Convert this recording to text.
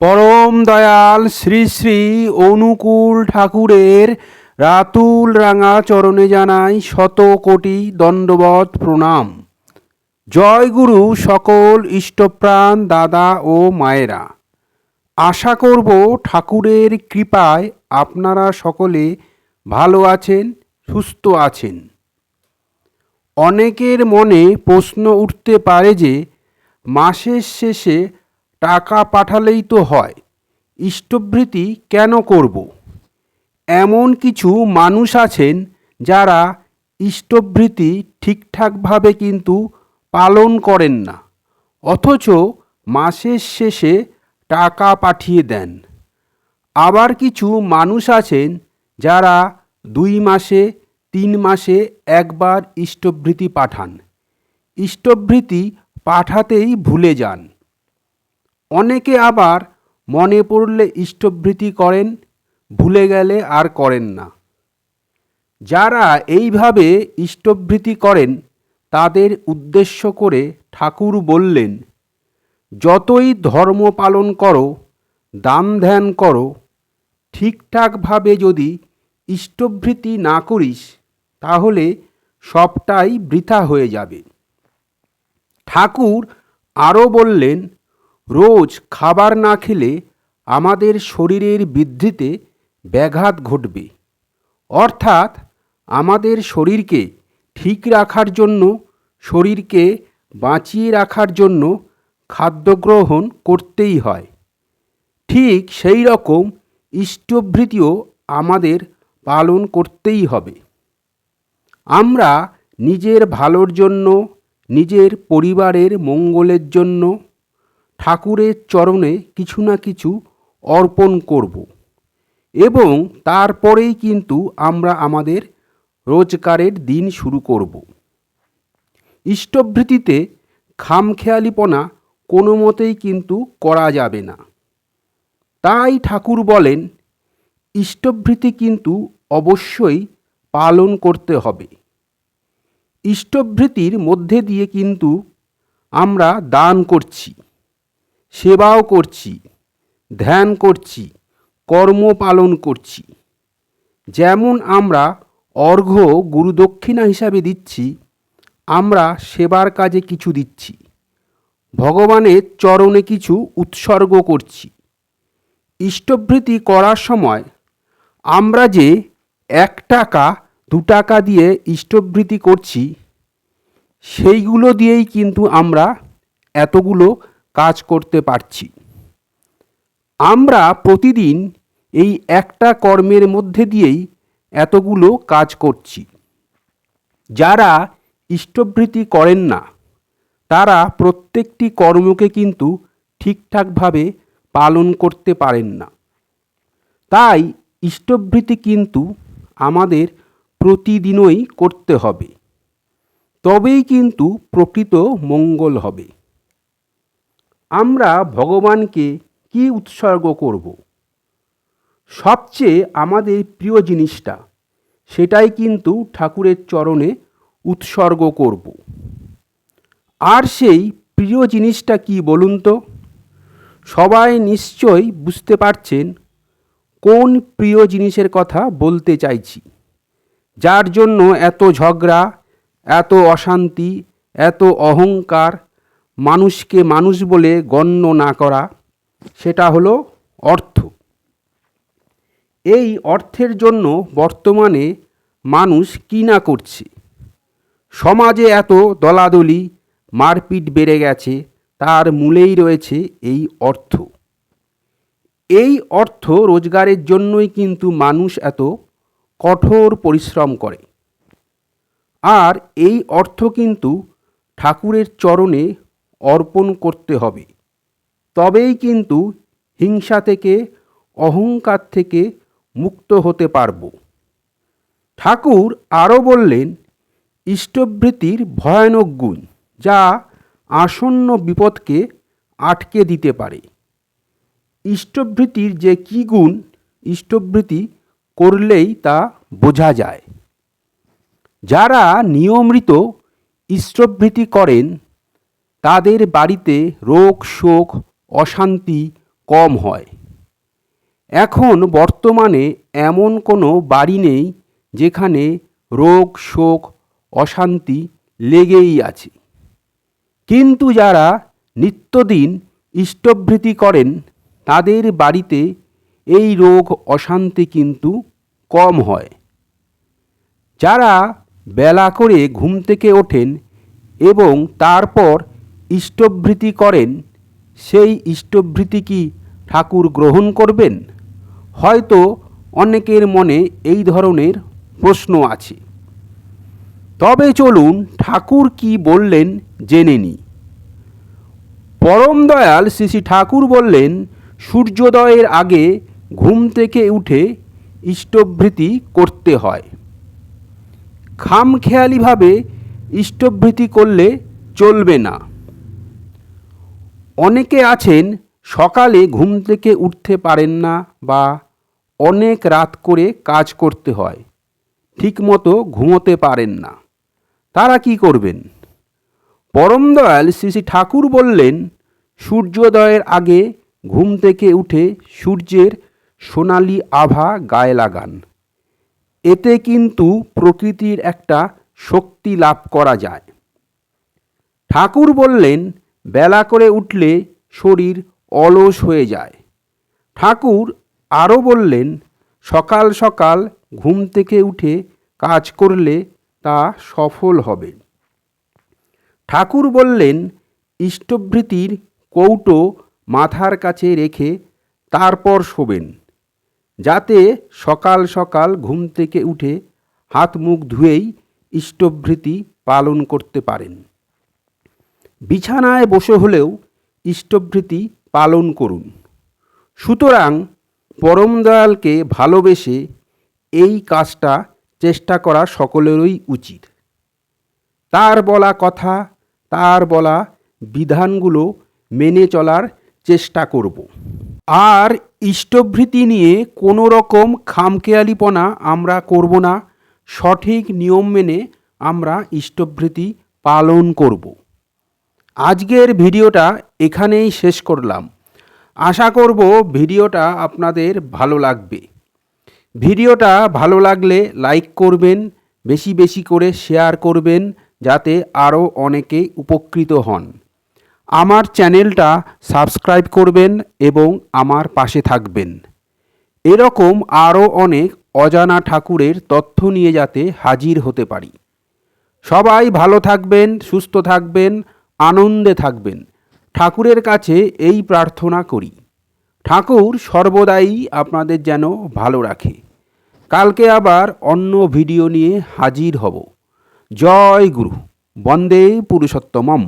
পরম দয়াল শ্রী শ্রী অনুকূল ঠাকুরের রাতুল রাঙা চরণে জানাই শত কোটি দণ্ডবত প্রণাম। জয় গুরু সকল ইষ্টপ্রাণ দাদা ও মায়েরা। আশা করব ঠাকুরের কৃপায় আপনারা সকলে ভালো আছেন, সুস্থ আছেন। অনেকের মনে প্রশ্ন উঠতে পারে যে, মাসের শেষে টাকা পাঠালেই তো হয়। ইষ্টভৃতি কেন করব? এমন কিছু মানুষ আছেন যারা ইষ্টভৃতি ঠিকঠাকভাবে কিন্তু পালন করেন না, অথচ মাসের শেষে টাকা পাঠিয়ে দেন। আবার কিছু মানুষ আছেন যারা দুই মাসে, তিন মাসে একবার ইষ্টভৃতি পাঠান। ইষ্টভৃতি পাঠাতেই ভুলে যান। অনেকে আবার মনে পড়লে ইষ্টভৃতি করেন, ভুলে গেলে আর করেন না। যারা এইভাবে ইষ্টভৃতি করেন, তাদের উদ্দেশ্য করে ঠাকুর বললেন, যতই ধর্ম পালন করো, দান ধ্যান করো, ঠিকঠাকভাবে যদি ইষ্টভৃতি না করিস, তাহলে সবটাই বৃথা হয়ে যাবে। ঠাকুর আরও বললেন রোজ খাবার না খেলে আমাদের শরীরের বৃদ্ধিতে ব্যাঘাত ঘটবে। অর্থাৎ আমাদের শরীরকে ঠিক রাখার জন্য, শরীরকে বাঁচিয়ে রাখার জন্য খাদ্য গ্রহণ করতেই হয়। ঠিক সেই রকম ইষ্টভৃতিও আমাদের পালন করতেই হবে। আমরা নিজের ভালোর জন্য, নিজের পরিবারের মঙ্গলের জন্য ঠাকুরের চরণে কিছু না কিছু অর্পণ করব। এবং তারপরেই কিন্তু আমরা আমাদের রোজগারের দিন শুরু করব। ইষ্টভৃতিতে খামখেয়ালিপনা কোনো মতেই কিন্তু করা যাবে না। তাই ঠাকুর বলেন, ইষ্টভৃতি কিন্তু অবশ্যই পালন করতে হবে। ইষ্টভৃতির মধ্যে দিয়ে কিন্তু আমরা দান করছি। সেবাও করছি, ধ্যান করছি, কর্ম পালন করছি। যেমন আমরা অর্ঘ্য গুরুদক্ষিণা হিসাবে দিচ্ছি, আমরা সেবার কাজে কিছু দিচ্ছি। ভগবানের চরণে কিছু উৎসর্গ করছি। ইষ্টভৃতি করার সময় আমরা যে এক টাকা, দু টাকা দিয়ে ইষ্টভৃতি করছি, সেইগুলো দিয়েই কিন্তু আমরা এতগুলো করতে পারছি। আমরা প্রতিদিন এই একটা কর্মের মধ্যে দিয়েই এতগুলো কাজ করছি। যারা ইষ্টভৃতি করেন না, তারা প্রত্যেকটি কর্মকে কিন্তু ঠিকঠাকভাবে পালন করতে পারেন না। তাই ইষ্টভৃতি কিন্তু আমাদের প্রতিদিনই করতে হবে। তবেই কিন্তু প্রকৃত মঙ্গল হবে। আমরা ভগবানকে কি উৎসর্গ করব? সবচেয়ে আমাদের প্রিয় জিনিসটা, সেটাই কিন্তু ঠাকুরের চরণে উৎসর্গ করব। আর সেই প্রিয় জিনিসটা কি বলুন তো? সবাই নিশ্চয়ই বুঝতে পারছেন কোন প্রিয় জিনিসের কথা বলতে চাইছি। যার জন্য এত ঝগড়া, এত অশান্তি, এত অহংকার মানুষকে মানুষ বলে গণ্য না করা, সেটা হলো অর্থ। এই অর্থের জন্য বর্তমানে মানুষ কী না করছে? সমাজে এত দলাদলি, মারপিট বেড়ে গেছে, তার মূলেই রয়েছে এই অর্থ। এই অর্থ রোজগারের জন্যই কিন্তু মানুষ এত কঠোর পরিশ্রম করে। আর এই অর্থ কিন্তু ঠাকুরের চরণে অর্পণ করতে হবে। তবেই কিন্তু হিংসা থেকে, অহংকার থেকে মুক্ত হতে পারব। ঠাকুর আরও বললেন, ইষ্টভৃতির ভয়ানক গুণ যা আসন্ন বিপদকে আটকে দিতে পারে। ইষ্টভৃতির যে কী গুণ ইষ্টভৃতি করলেই তা বোঝা যায়। যারা নিয়মিত ইষ্টভৃতি করেন তাদের বাড়িতে রোগ, শোক, অশান্তি কম হয়। এখন বর্তমানে এমন কোনো বাড়ি নেই যেখানে রোগ, শোক, অশান্তি লেগেই আছে। কিন্তু যারা নিত্যদিন ইষ্টভৃতি করেন, তাদের বাড়িতে এই রোগ, অশান্তি কিন্তু কম হয়। যারা বেলা করে ঘুম থেকে ওঠেন এবং তারপর ইষ্টভৃতি করেন, সেই ইষ্টভৃতি কি ঠাকুর গ্রহণ করবেন? হয়তো অনেকের মনে এই ধরনের প্রশ্ন আছে। তবে চলুন ঠাকুর কি বললেন জেনে নিই পরম দয়াল শ্রী ঠাকুর বললেন, সূর্যোদয়ের আগে ঘুম থেকে উঠে ইষ্টভৃতি করতে হয়। খামখেয়ালিভাবে ইষ্টভৃতি করলে চলবে না। অনেকে আছেন, সকালে ঘুম থেকে উঠতে পারেন না বা অনেক রাত করে কাজ করতে হয়, ঠিকমতো ঘুমোতে পারেন না। তারা কি করবেন? পরম দয়াল শ্রী শ্রী ঠাকুর বললেন, সূর্যোদয়ের আগে ঘুম থেকে উঠে সূর্যের সোনালি আভা গায়ে লাগান। এতে কিন্তু প্রকৃতির একটা শক্তি লাভ করা যায়। ঠাকুর বললেন বেলা করে উঠলে শরীর অলস হয়ে যায়। ঠাকুর আরও বললেন, সকাল সকাল ঘুম থেকে উঠে কাজ করলে তা সফল হবে। ঠাকুর বললেন, ইষ্টভৃতির কৌটো মাথার কাছে রেখে তারপর শোবেন, যাতে সকাল সকাল ঘুম থেকে উঠে হাত মুখ ধুয়েই ইষ্টভৃতি পালন করতে পারেন। বিছানায় বসে হলেও ইষ্টভৃতি পালন করুন। সুতরাং পরম দয়ালকে ভালোবেসে এই কাজটা চেষ্টা করা সকলেরই উচিত। তার বলা কথা, তার বলা বিধানগুলো মেনে চলার চেষ্টা করব। আর ইষ্টভৃতি নিয়ে কোনো রকম খামখেয়ালিপনা আমরা করব না। সঠিক নিয়ম মেনে আমরা ইষ্টভৃতি পালন করব। আজকের ভিডিওটা এখানেই শেষ করলাম। আশা করব ভিডিওটা আপনাদের ভালো লাগবে। ভিডিওটা ভালো লাগলে লাইক করবেন, বেশি বেশি করে শেয়ার করবেন, যাতে আরও অনেকে উপকৃত হন। আমার চ্যানেলটা সাবস্ক্রাইব করবেন এবং আমার পাশে থাকবেন। এরকম আরও অনেক অজানা ঠাকুরের তথ্য নিয়ে যাতে হাজির হতে পারি। সবাই ভালো থাকবেন, সুস্থ থাকবেন আনন্দে থাকবেন। ঠাকুরের কাছে এই প্রার্থনা করি। ঠাকুর সর্বদাই আপনাদের যেন ভালো রাখে। কালকে আবার অন্য ভিডিও নিয়ে হাজির হব। জয় গুরু। বন্দে পুরুষোত্তমম।